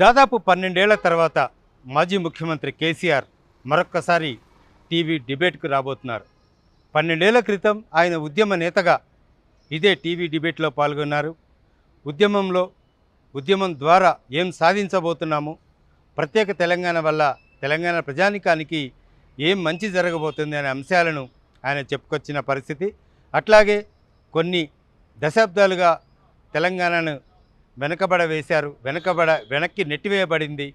దాదాపు పన్నెండేళ్ళ తర్వాత మాజీ ముఖ్యమంత్రి కేసీఆర్ మరొక్కసారి టీవీ డిబేట్కు రాబోతున్నారు. పన్నెండేళ్ళ క్రితం ఆయన ఉద్యమ నేతగా ఇదే టీవీ డిబేట్లో పాల్గొన్నారు. ఉద్యమంలో ఉద్యమం ద్వారా ఏం సాధించబోతున్నాము? ప్రత్యేక తెలంగాణ వల్ల తెలంగాణ ప్రజానికానికి ఏం మంచి జరగబోతుంది అనే అంశాలను ఆయన చెప్పుకొచ్చిన పరిస్థితి. అట్లాగే కొన్ని దశాబ్దాలుగా తెలంగాణను వెనకబడ వేశారు. వెనకబడ వెనక్కి నెట్టివేయబడింది.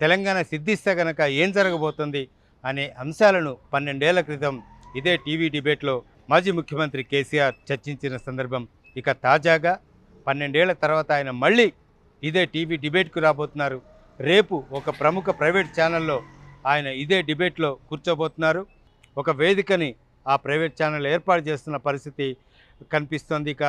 తెలంగాణ సిద్ధిస్తే గనక ఏం జరగబోతుంది అనే అంశాలను పన్నెండేళ్ళ క్రితం ఇదే టీవీ డిబేట్లో మాజీ ముఖ్యమంత్రి కేసీఆర్ చర్చించిన సందర్భం ఇక తాజాగా పన్నెండేళ్ళ తర్వాత ఆయన మళ్ళీ ఇదే టీవీ డిబేట్కు రాబోతున్నారు. రేపు ఒక ప్రముఖ ప్రైవేట్ ఛానల్లో ఆయన ఇదే డిబేట్లో కూర్చోబోతున్నారు. ఒక వేదికని ఆ ప్రైవేట్ ఛానల్ ఏర్పాటు చేస్తున్న పరిస్థితి కనిపిస్తోంది. ఇక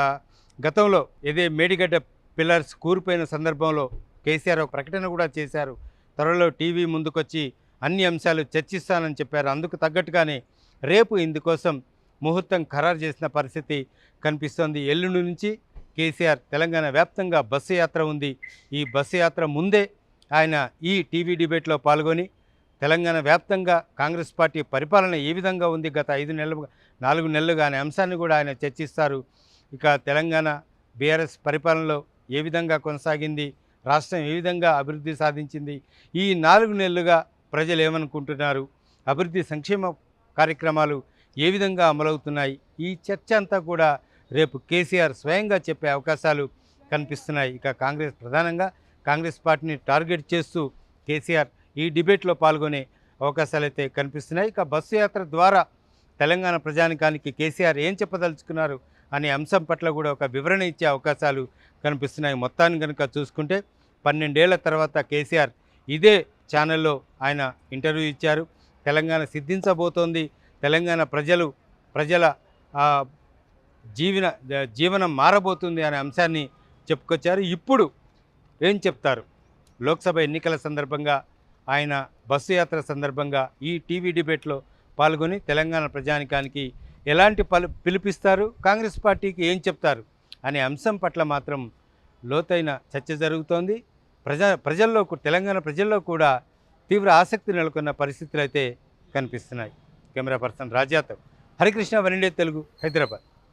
గతంలో ఇదే మేడిగడ్డ పిల్లర్స్ కూరిపోయిన సందర్భంలో కేసీఆర్ ఒక ప్రకటన కూడా చేశారు. త్వరలో టీవీ ముందుకొచ్చి అన్ని అంశాలు చర్చిస్తానని చెప్పారు. అందుకు తగ్గట్టుగానే రేపు ఇందుకోసం ముహూర్తం ఖరారు చేసిన పరిస్థితి కనిపిస్తోంది. ఎల్లుండి నుంచి కేసీఆర్ తెలంగాణ వ్యాప్తంగా బస్సు యాత్ర ఉంది. ఈ బస్సు యాత్ర ముందే ఆయన ఈ టీవీ డిబేట్లో పాల్గొని తెలంగాణ వ్యాప్తంగా కాంగ్రెస్ పార్టీ పరిపాలన ఏ విధంగా ఉంది? గత ఐదు నెలలు నాలుగు నెలలుగా అనే అంశాన్ని కూడా ఆయన చర్చిస్తారు. ఇక తెలంగాణ బీఆర్ఎస్ పరిపాలనలో ఏ విధంగా కొనసాగింది? రాష్ట్రం ఏ విధంగా అభివృద్ధి సాధించింది? ఈ నాలుగు నెలలుగా ప్రజలు ఏమనుకుంటున్నారు? అభివృద్ధి సంక్షేమ కార్యక్రమాలు ఏ విధంగా అమలవుతున్నాయి? ఈ చర్చ అంతా కూడా రేపు కేసీఆర్ స్వయంగా చెప్పే అవకాశాలు కనిపిస్తున్నాయి. ఇక కాంగ్రెస్ ప్రధానంగా కాంగ్రెస్ పార్టీని టార్గెట్ చేస్తూ కేసీఆర్ ఈ డిబేట్లో పాల్గొనే అవకాశాలు అయితే కనిపిస్తున్నాయి. ఇక బస్సు యాత్ర ద్వారా తెలంగాణ ప్రజానికానికి కేసీఆర్ ఏం చెప్పదలుచుకున్నారు? అనే అంశం పట్ల కూడా ఒక వివరణ ఇచ్చే అవకాశాలు కనిపిస్తున్నాయి. మొత్తాన్ని కనుక చూసుకుంటే పన్నెండేళ్ళ తర్వాత కేసీఆర్ ఇదే ఛానల్లో ఆయన ఇంటర్వ్యూ ఇచ్చారు. తెలంగాణ సిద్ధించబోతోంది. తెలంగాణ ప్రజలు ప్రజల జీవన జీవనం మారబోతుంది అనే అంశాన్ని చెప్పుకొచ్చారు. ఇప్పుడు ఏం చెప్తారు? లోక్సభ ఎన్నికల సందర్భంగా ఆయన బస్సు యాత్ర సందర్భంగా ఈ టీవీ డిబేట్లో పాల్గొని తెలంగాణ ప్రజానికానికి ఎలాంటి పలు పిలిపిస్తారు? కాంగ్రెస్ పార్టీకి ఏం చెప్తారు? అనే అంశం పట్ల మాత్రం లోతైన చర్చ జరుగుతోంది. ప్రజా ప్రజల్లో తెలంగాణ ప్రజల్లో కూడా తీవ్ర ఆసక్తి నెలకొన్న పరిస్థితులు అయితే కనిపిస్తున్నాయి. కెమెరా పర్సన్ రాజాతో హరికృష్ణ వనిడే తెలుగు హైదరాబాద్.